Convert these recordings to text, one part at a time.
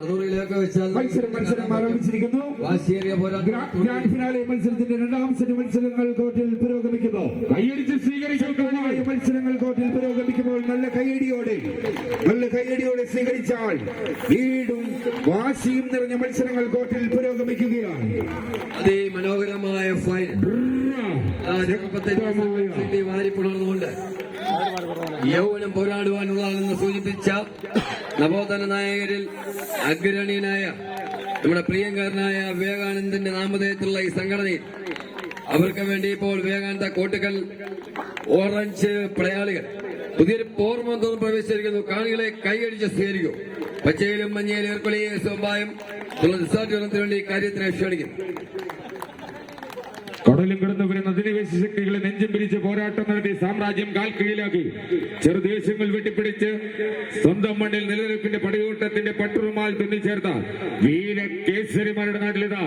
മത്സരം മത്സരം ആരംഭിച്ചിരിക്കുന്നു. ഗ്രാൻഡ് ഫിനാലെ മത്സരത്തിന്റെ രണ്ടാം സെറ്റ് മത്സരങ്ങൾ കോർട്ടിൽ പുരോഗമിക്കുന്നു. കൈയടിച്ച് സ്വീകരിക്കൽ ശക്തമായ മത്സരങ്ങൾ കോർട്ടിൽ പുരോഗമിക്കുമ്പോൾ നല്ല കൈയടിയോടെ നല്ല കൈയടിയോടെ സ്വീകരിച്ചാൽ വീണ്ടും വാശിയും നിറഞ്ഞ മത്സരങ്ങൾ കോർട്ടിൽ പുരോഗമിക്കുകയാണ്. അതിമനോഹരമായ ഫൈൻ വാരിപ്പുണർന്നുകൊണ്ട് യൗവനം പോരാടുവാനുള്ളതാണെന്ന് സൂചിപ്പിച്ച നവോത്ഥാന നായകരിൽ അഗ്രണീയനായ നമ്മുടെ പ്രിയങ്കരനായ വിവേകാനന്ദന്റെ നാമധേയത്തിലുള്ള ഈ സംഘടനയിൽ അവർക്ക് വേണ്ടി ഇപ്പോൾ വിവേകാനന്ദ കോട്ടുകൽ ഓറഞ്ച് പടയാളികൾ പുതിയൊരു പോർമന്തം പ്രവേശിച്ചിരിക്കുന്നു. കാണികളെ കൈയടിച്ച് സ്വീകരിക്കൂ. പച്ചയിലും മഞ്ഞയിലും ഏർക്കൊള്ളിയ സ്വഭാവം നിസ്സാരണത്തിന് വേണ്ടി കാര്യത്തിന് ക്ഷണിക്കുന്നു. കടലിൽ കിടന്നു വരുന്ന അധിനിവേശ ശക്തികളെ നെഞ്ചും പിരിച്ച് പോരാട്ടം നടത്തി സാമ്രാജ്യം കാൽക്കീഴിലാക്കി. ചെറുദേശങ്ങൾ വെട്ടിപ്പിടിച്ച് സ്വന്തം മണ്ണിൽ നിലനിൽപ്പിന്റെ പടയോട്ടത്തിന്റെ പട്ടുറുമാൽ തുന്നിച്ചേർത്ത വീര കേസരിമാരുടെ നാട്ടിലിതാ.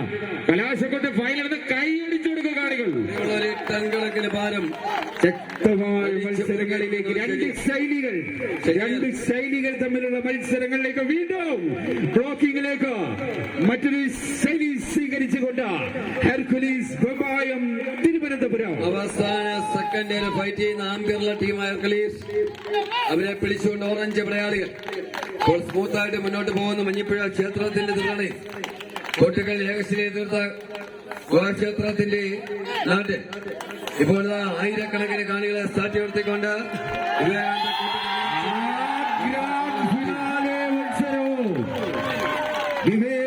കലാശക്കൊണ്ട് ഫൈനൽ കൈയടിച്ചു കൊടുക്കുക കാണികൾ. ശക്തമായ മത്സരങ്ങളിലേക്ക് രണ്ട് ശൈലികൾ രണ്ട് ശൈലികൾ തമ്മിലുള്ള മത്സരങ്ങളിലേക്ക് വീണ്ടും ബ്ലോക്കിംഗിലേക്ക് മറ്റൊരു ശൈലി സ്വീകരിച്ചുകൊണ്ട് ഹെർക്കുലീസ് ബൊബായം തിരുവനന്തപുരം. ഇന്ത്യയിൽ ഫൈറ്റ് ചെയ്യുന്ന ആംകേരള ടീമായ കളീസ് അവരെ പിടിച്ചുകൊണ്ട് ഓറഞ്ച് പ്രയാളികൾ. ഇപ്പോൾ സ്മൂത്തായിട്ട് മുന്നോട്ട് പോകുന്ന മഞ്ഞിപ്പുഴ ക്ഷേത്രത്തിന്റെ തിരുണി കൊട്ടുകൾ ഏകശിലെ തീർത്ത ഗുഹാക്ഷേത്രത്തിന്റെ നാട്ടിൽ ഇപ്പോൾ ആയിരക്കണക്കിന് കാണികളെ സാക്ഷി നിർത്തിക്കൊണ്ട് വിവേകാനന്ദ വിവേക്